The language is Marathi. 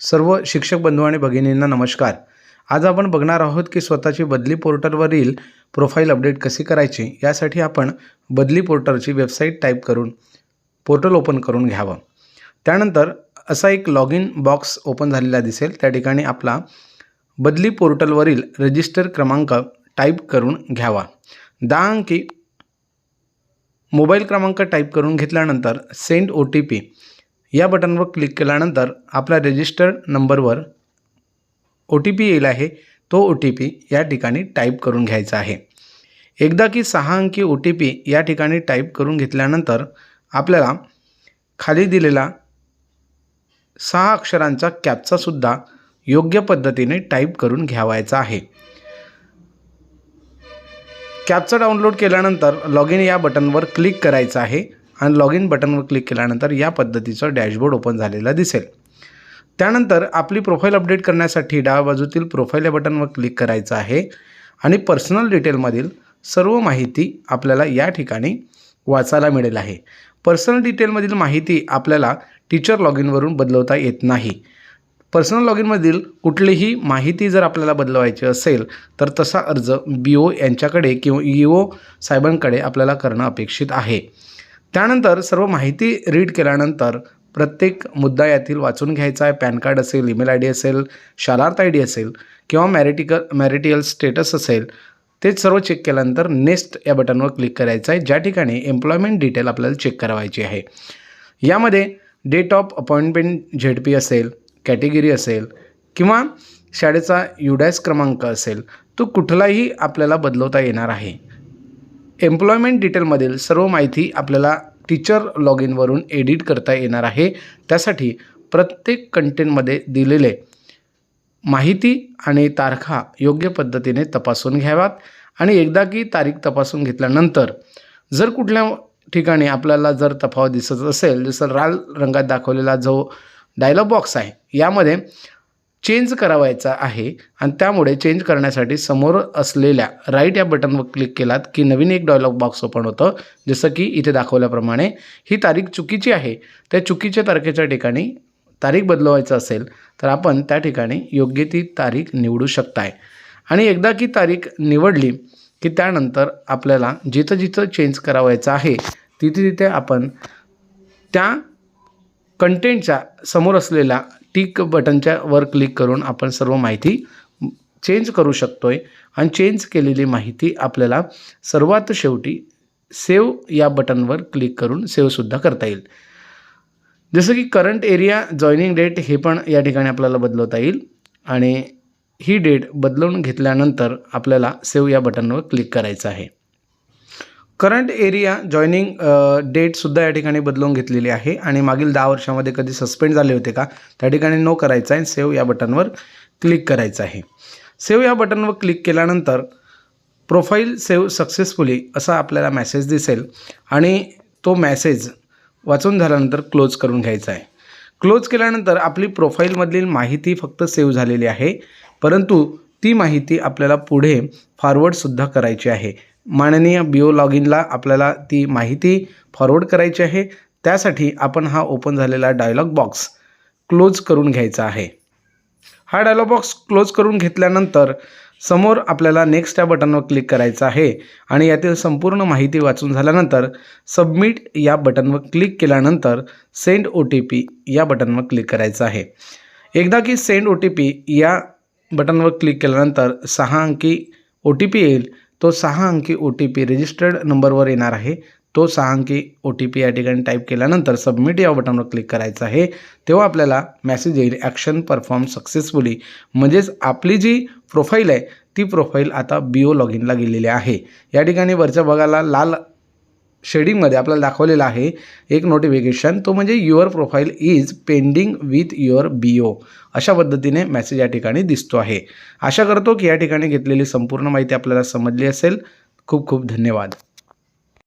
सर्व शिक्षक बंधू आणि भगिनींना नमस्कार. आज आपण बघणार आहोत की स्वतःची बदली पोर्टलवरील प्रोफाईल अपडेट कशी करायची यासाठी आपण बदली पोर्टलची वेबसाईट टाईप करून पोर्टल ओपन करून घ्यावं. त्यानंतर असा एक लॉग इन बॉक्स ओपन झालेला दिसेल. त्या ठिकाणी आपला बदली पोर्टलवरील रजिस्टर क्रमांक टाईप करून घ्यावा. दहा अंकी मोबाईल क्रमांक टाईप करून घेतल्यानंतर सेंड ओ टी पी. या बटनवर क्लिक केल्यानंतर आपल्या रजिस्टर्ड नंबरवर ओ टी पी येईल आहे. तो ओ टी पी या ठिकाणी टाईप करून घ्यायचा आहे. एकदा की सहा अंकी ओ टी पी या ठिकाणी टाईप करून घेतल्यानंतर आपल्याला खाली दिलेला सहा अक्षरांचा कॅपचासुद्धा योग्य पद्धतीने टाईप करून घ्यावायचा आहे. कॅपचा डाउनलोड केल्यानंतर लॉग इन या बटनवर क्लिक करायचं आहे. आणि लॉग इन बटनवर क्लिक केल्यानंतर या पद्धतीचं डॅशबोर्ड ओपन झालेला दिसेल. त्यानंतर आपली प्रोफाईल अपडेट करण्यासाठी डाव्या बाजूतील प्रोफाईल या बटनवर क्लिक करायचं आहे आणि पर्सनल डिटेलमधील सर्व माहिती आपल्याला या ठिकाणी वाचायला मिळेल आहे. पर्सनल डिटेलमधील माहिती आपल्याला टीचर लॉग इनवरून बदलवता येत नाही. पर्सनल लॉग इनमधील कुठलीही माहिती जर आपल्याला बदलवायची असेल तर तसा अर्ज बी ओ यांच्याकडे किंवा ई ओ साहेबांकडे आपल्याला करणं अपेक्षित आहे. त्यानंतर सर्व माहिती रीड केल्यानंतर प्रत्येक मुद्दा यातील वाचून घ्यायचा आहे. पॅन कार्ड असेल ईमेल आय डी असेल शालार्थ आय डी असेल किंवा मॅरिटिकल मॅरिटियल स्टेटस असेल ते सर्व चेक केल्यानंतर नेक्स्ट या बटनवर क्लिक करायचं आहे. ज्या ठिकाणी एम्प्लॉयमेंट डिटेल आपल्याला चेक करावायची आहे. यामध्ये date of appointment Z P असेल कॅटेगरी असेल किंवा शाळेचा युडॅस क्रमांक असेल तो कुठलाही आपल्याला बदलवता येणार आहे. एम्प्लॉयमेंट डिटेलमधील सर्व माहिती आपल्याला टीचर लॉग इनवरून एडिट करता येणार आहे. त्यासाठी प्रत्येक कंटेंटमध्ये दिलेले माहिती आणि तारखा योग्य पद्धतीने तपासून घ्याव्यात आणि एकदा की तारीख तपासून घेतल्यानंतर जर कुठल्या ठिकाणी आपल्याला जर तफावत दिसत असेल जसं लाल रंगात दाखवलेला जो डायलॉग बॉक्स आहे यामध्ये चेंज करावायचा आहे आणि त्यामुळे चेंज करण्यासाठी समोर असलेल्या राईट या बटनवर क्लिक केलात की नवीन एक डायलॉग बॉक्स ओपन होतं. जसं की इथे दाखवल्याप्रमाणे ही तारीख चुकीची आहे. त्या चुकीच्या तारखेच्या ठिकाणी तारीख बदलवायचं असेल तर आपण त्या ठिकाणी योग्य ती तारीख निवडू शकताय. आणि एकदा की तारीख निवडली की त्यानंतर आपल्याला जिथं जिथं चेंज करावायचं आहे तिथे तिथे आपण त्या कंटेंटच्या समोर असलेल्या टिक बटनच्या वर क्लिक करून आपण सर्व माहिती चेंज करू शकतो आहे आणि चेंज केलेली माहिती आपल्याला सर्वात शेवटी सेव या बटनवर क्लिक करून सेवसुद्धा करता येईल. जसं की करंट एरिया जॉईनिंग डेट हे पण या ठिकाणी आपल्याला बदलवता येईल. आणि ही डेट बदलवून घेतल्यानंतर आपल्याला सेव या बटनवर क्लिक करायचं आहे. करंट एरिया जॉईनिंग डेटसुद्धा या ठिकाणी बदलून घेतलेली आहे. आणि मागील दहा वर्षामध्ये कधी सस्पेंड झाले होते का त्या ठिकाणी नो करायचं आहे. सेव्ह या बटनवर क्लिक करायचं आहे. सेव्ह या बटनवर क्लिक केल्यानंतर प्रोफाईल सेव्ह सक्सेसफुली असा आपल्याला मॅसेज दिसेल. आणि तो मॅसेज वाचून झाल्यानंतर क्लोज करून घ्यायचा आहे. क्लोज केल्यानंतर आपली प्रोफाईलमधील माहिती फक्त सेव्ह झालेली आहे. परंतु ती माहिती आपल्याला पुढे फॉरवर्डसुद्धा करायची आहे. माननीय बिओ लॉगिनला लॉग इनला आपल्याला ती माहिती फॉरवर्ड करायची आहे. त्यासाठी आपण हा ओपन झालेला डायलॉग बॉक्स क्लोज करून घ्यायचा आहे. हा डायलॉग बॉक्स क्लोज करून घेतल्यानंतर समोर आपल्याला नेक्स्ट या बटनवर क्लिक करायचं आहे आणि यातील संपूर्ण माहिती वाचून झाल्यानंतर सबमिट या बटनवर क्लिक केल्यानंतर सेंड ओ टी पी या बटनवर क्लिक करायचं आहे. एकदा की सेंड ओ टी पी या बटनवर क्लिक केल्यानंतर सहा अंकी ओ टी पी येईल. तो सहा अंकी ओ टी पी रजिस्टर्ड नंबरवर येणार आहे. तो सहा अंकी ओ टी पी या ठिकाणी टाईप केल्यानंतर सबमिट या बटनवर क्लिक करायचं आहे. तेव्हा आपल्याला मॅसेज येईल ॲक्शन परफॉर्म सक्सेसफुली म्हणजेच आपली जी प्रोफाईल आहे ती प्रोफाईल आता बी ओ लॉग इनला गेलेली आहे. या ठिकाणी वरच्या भागाला लाल शेडिंगमध्ये आपल्याला दाखवलेलं आहे एक नोटिफिकेशन तो म्हणजे your profile is pending with your B O अशा पद्धतीने मेसेज या ठिकाणी दिसतो आहे. आशा करतो की या ठिकाणी घेतलेली संपूर्ण माहिती आपल्याला समजली असेल. खूप खूप धन्यवाद.